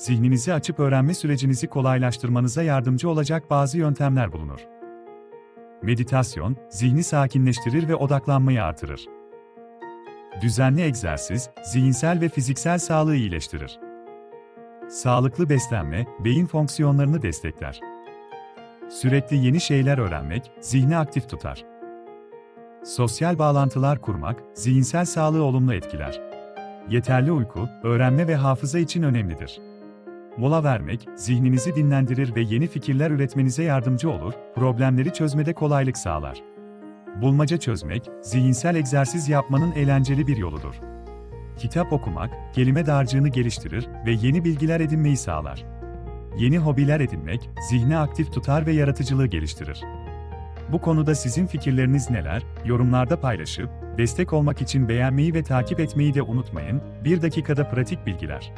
zihninizi açıp öğrenme sürecinizi kolaylaştırmanıza yardımcı olacak bazı yöntemler bulunur. Meditasyon, zihni sakinleştirir ve odaklanmayı artırır. Düzenli egzersiz, zihinsel ve fiziksel sağlığı iyileştirir. Sağlıklı beslenme, beyin fonksiyonlarını destekler. Sürekli yeni şeyler öğrenmek, zihni aktif tutar. Sosyal bağlantılar kurmak, zihinsel sağlığı olumlu etkiler. Yeterli uyku, öğrenme ve hafıza için önemlidir. Mola vermek, zihninizi dinlendirir ve yeni fikirler üretmenize yardımcı olur, problemleri çözmede kolaylık sağlar. Bulmaca çözmek, zihinsel egzersiz yapmanın eğlenceli bir yoludur. Kitap okumak, kelime dağarcığını geliştirir ve yeni bilgiler edinmeyi sağlar. Yeni hobiler edinmek, zihni aktif tutar ve yaratıcılığı geliştirir. Bu konuda sizin fikirleriniz neler? Yorumlarda paylaşıp, destek olmak için beğenmeyi ve takip etmeyi de unutmayın. Bir dakikada pratik bilgiler.